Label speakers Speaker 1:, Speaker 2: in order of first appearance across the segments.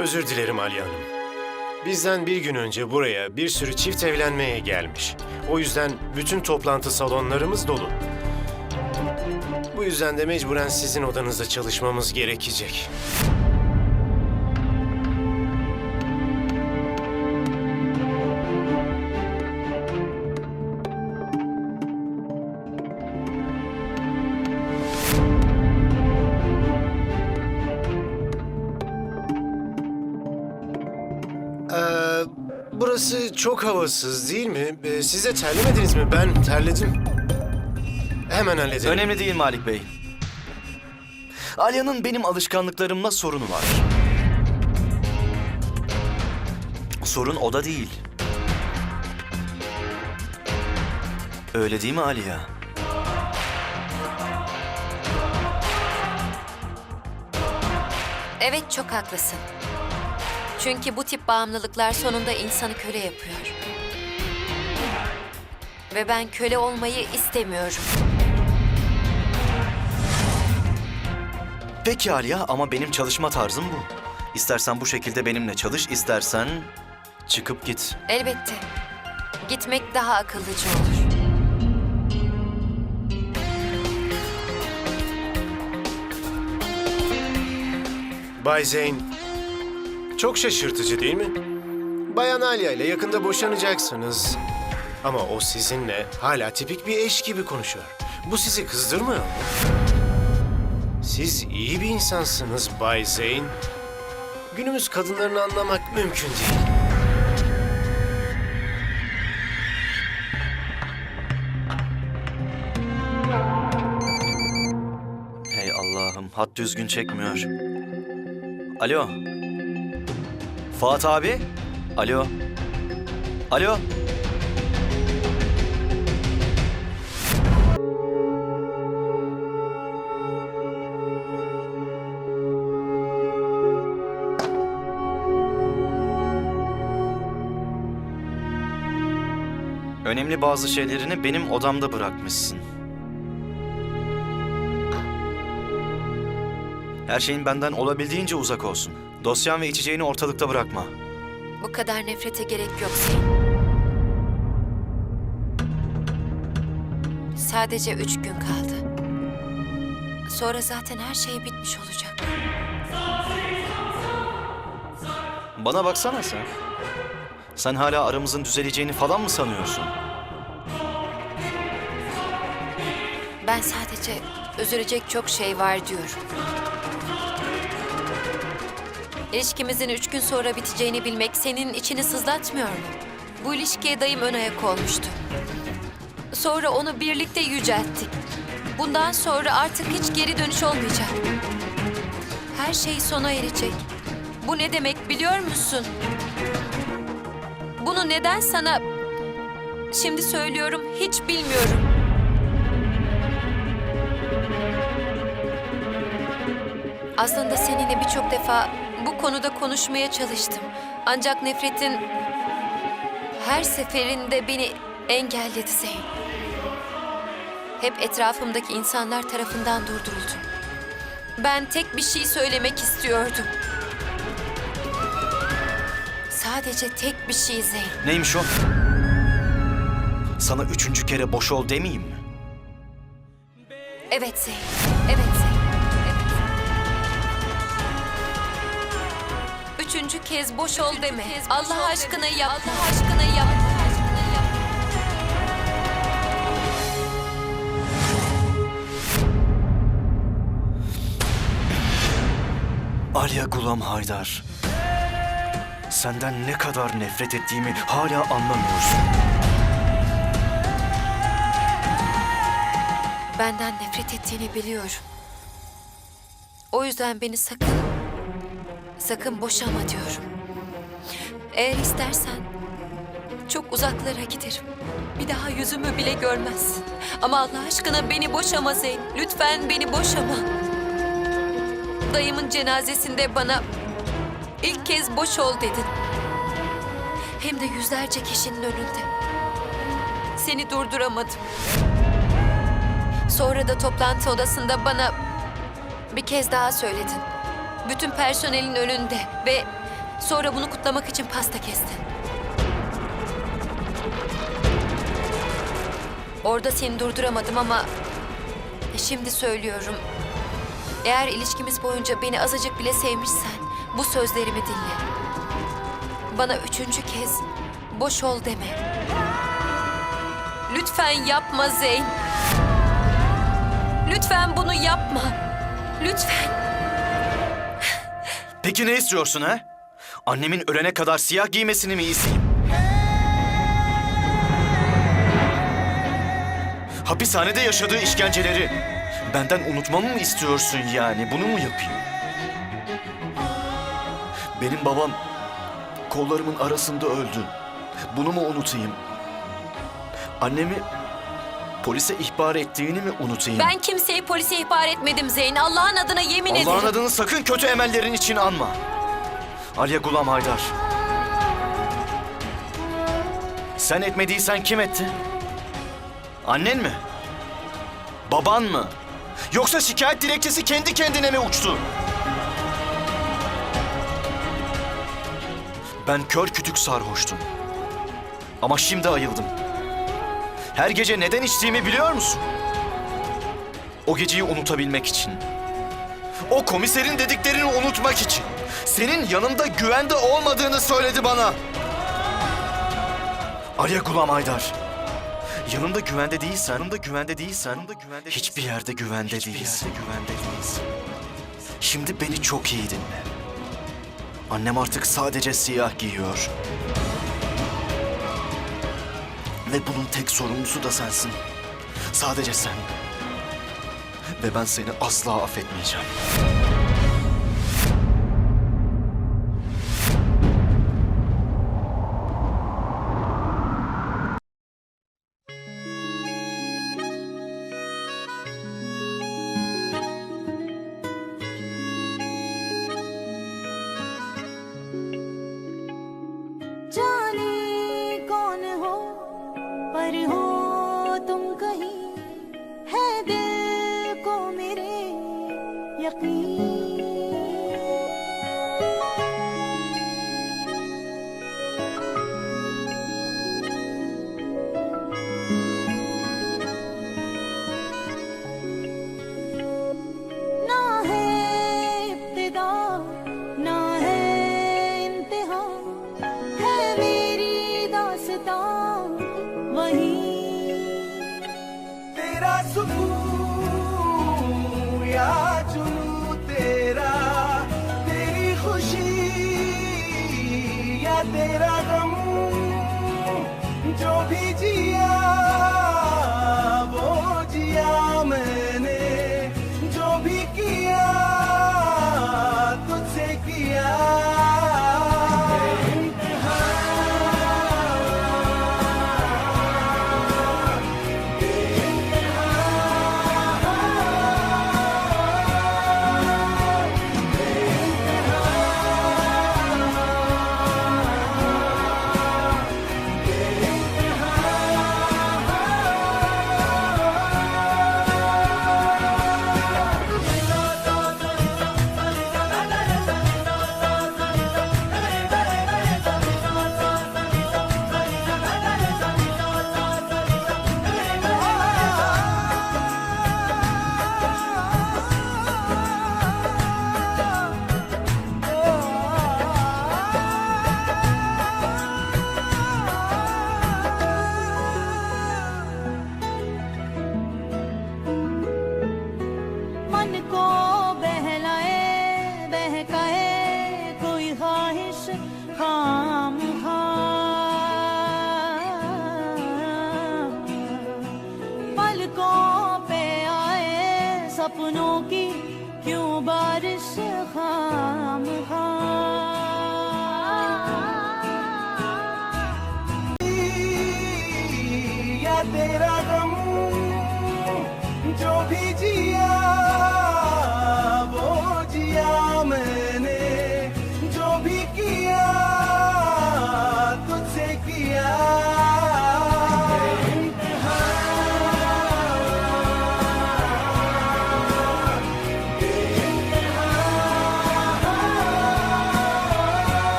Speaker 1: Özür dilerim Aliye Hanım. Bizden bir gün önce buraya bir sürü çift evlenmeye gelmiş. O yüzden bütün toplantı salonlarımız dolu. Bu yüzden de mecburen sizin odanızda çalışmamız gerekecek. Burası çok havasız değil mi? Ee, siz de terlemediniz mi? Ben terledim. Hemen halledelim.
Speaker 2: Önemli değil Malik Bey. Alya'nın benim alışkanlıklarımla sorunu var. Sorun o da değil. Öyle değil mi Aliya?
Speaker 3: Evet çok haklısın. Çünkü bu tip bağımlılıklar sonunda insanı köle yapıyor. Ve ben köle olmayı istemiyorum.
Speaker 2: Peki Aliya ama benim çalışma tarzım bu. İstersen bu şekilde benimle çalış, istersen çıkıp git.
Speaker 3: Elbette. Gitmek daha akıllıca olur.
Speaker 1: Bay Zeyn, çok şaşırtıcı değil mi? Bayan Alya ile yakında boşanacaksınız. Ama o sizinle hala tipik bir eş gibi konuşuyor. Bu sizi kızdırmıyor mu? Siz iyi bir insansınız Bay Zeyn. Günümüz kadınlarını anlamak mümkün değil.
Speaker 2: Hey Allah'ım, hat düzgün çekmiyor. Alo. Fuat abi? Alo. Alo. Önemli bazı şeylerini benim odamda bırakmışsın. Her şeyin benden olabildiğince uzak olsun. Dosyan ve içeceğini ortalıkta bırakma.
Speaker 3: Bu kadar nefrete gerek yok Zeyn. Sadece üç gün kaldı. Sonra zaten her şey bitmiş olacak.
Speaker 2: Bana baksana sen. Sen hala aramızın düzeleceğini falan mı sanıyorsun?
Speaker 3: Ben sadece üzülecek çok şey var diyorum. İlişkimizin üç gün sonra biteceğini bilmek senin içini sızlatmıyor mu? Bu ilişkiye dayım ön ayak olmuştu. Sonra onu birlikte yücelttik. Bundan sonra artık hiç geri dönüş olmayacak. Her şey sona erecek. Bu ne demek biliyor musun? Bunu neden sana şimdi söylüyorum hiç bilmiyorum. Aslında seninle birçok defa bu konuda konuşmaya çalıştım. Ancak nefretin her seferinde beni engelledi Zeyn. Hep etrafımdaki insanlar tarafından durduruldum. Ben tek bir şey söylemek istiyordum. Sadece tek bir şey Zeyn.
Speaker 2: Neymiş o? Sana üçüncü kere boş ol demeyeyim mi?
Speaker 3: Evet Zeyn. Evet Üçüncü kez boş ol deme. Allah aşkına yap. Allah aşkına yap.
Speaker 2: Alya Gulam Haydar. Senden ne kadar nefret ettiğimi hala anlamıyorsun.
Speaker 3: Benden nefret ettiğini biliyorum. O yüzden beni sakın, sakın boşama diyorum. Eğer istersen çok uzaklara giderim. Bir daha yüzümü bile görmezsin. Ama Allah aşkına beni boşama Zeyn. Lütfen beni boşama. Dayımın cenazesinde bana ilk kez boş ol dedin. Hem de yüzlerce kişinin önünde. Seni durduramadım. Sonra da toplantı odasında bana bir kez daha söyledin. Bütün personelin önünde ve Sonra bunu kutlamak için pasta kestin. Orada seni durduramadım ama şimdi söylüyorum. Eğer ilişkimiz boyunca beni azıcık bile sevmişsen bu sözlerimi dinle. Bana üçüncü kez boş ol deme. Lütfen yapma Zeyn. Lütfen bunu yapma. Lütfen.
Speaker 2: Peki ne istiyorsun ha? Annemin ölene kadar siyah giymesini mi isteyeyim? Hapishanede yaşadığı işkenceleri benden unutmamı mı istiyorsun yani? Bunu mu yapayım? Benim babam kollarımın arasında öldü. Bunu mu unutayım? Annemi polise ihbar ettiğini mi unutayım?
Speaker 3: Ben kimseyi polise ihbar etmedim Zeyn. Allah'ın adına yemin ederim.
Speaker 2: Allah'ın adını sakın kötü emellerin için anma. Aliye Gulam Haydar. Sen etmediysen kim etti? Annen mi? Baban mı? Yoksa şikayet dilekçesi kendi kendine mi uçtu? Ben kör kütük sarhoştum. Ama şimdi ayıldım. Her gece neden içtiğimi biliyor musun? O geceyi unutabilmek için. O komiserin dediklerini unutmak için. Senin yanımda güvende olmadığını söyledi bana. Aliye Gulam Haydar. Yanımda güvende değilsen, yanımda güvende değilsen, yanımda güvende hiçbir yerde güvende değilsin. güvende değilsin. Şimdi beni çok iyi dinle. Annem artık sadece siyah giyiyor. Ve bunun tek sorumlusu da sensin. Sadece sen. Ve ben seni asla affetmeyeceğim.
Speaker 4: बारिश खाम
Speaker 5: या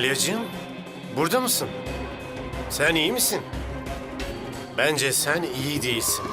Speaker 1: Alyacığım, burada mısın? Sen iyi misin? Bence sen iyi değilsin.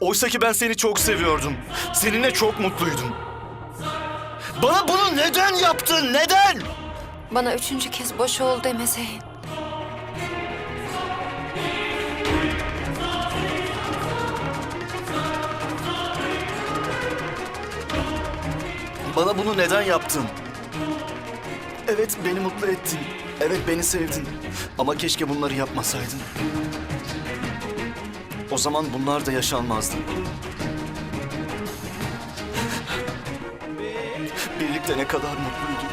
Speaker 2: Oysa ki ben seni çok seviyordum. Seninle çok mutluydum. Bana bunu neden yaptın, neden?
Speaker 3: Bana üçüncü kez boş ol deme Zeyn.
Speaker 2: Bana bunu neden yaptın? Evet beni mutlu ettin. Evet beni sevdin. Ama keşke bunları yapmasaydın. O zaman bunlar da yaşanmazdı. Birlikte ne kadar mutluyduk.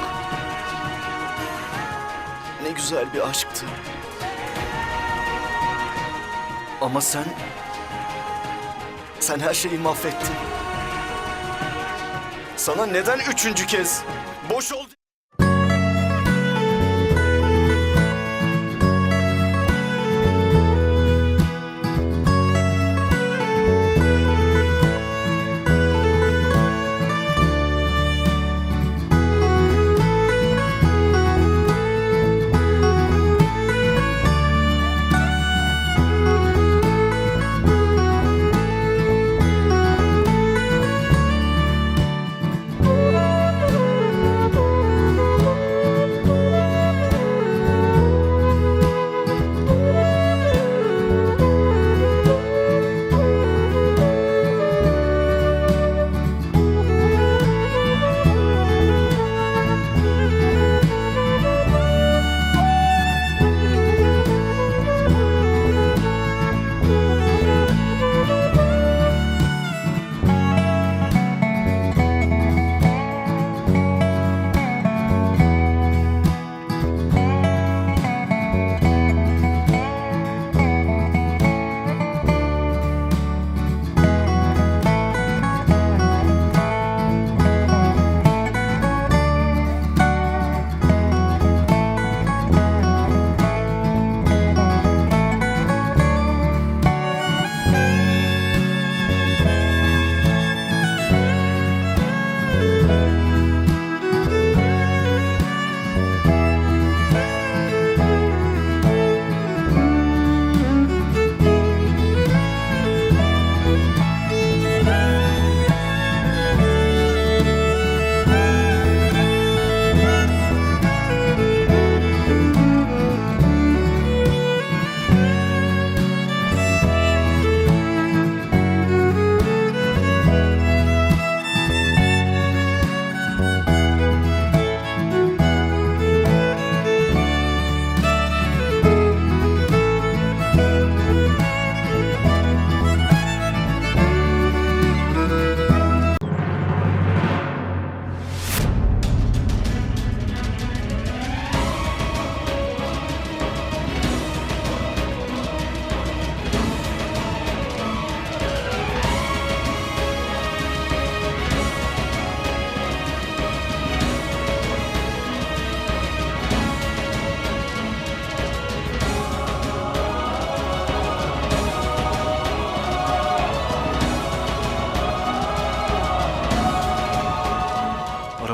Speaker 2: Ne güzel bir aşktı. Ama sen... Sen her şeyi mahvettin. Sana neden üçüncü kez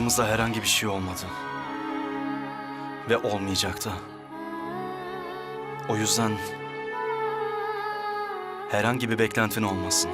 Speaker 2: Aramızda herhangi bir şey olmadı. Ve olmayacak da. O yüzden herhangi bir beklentin olmasın.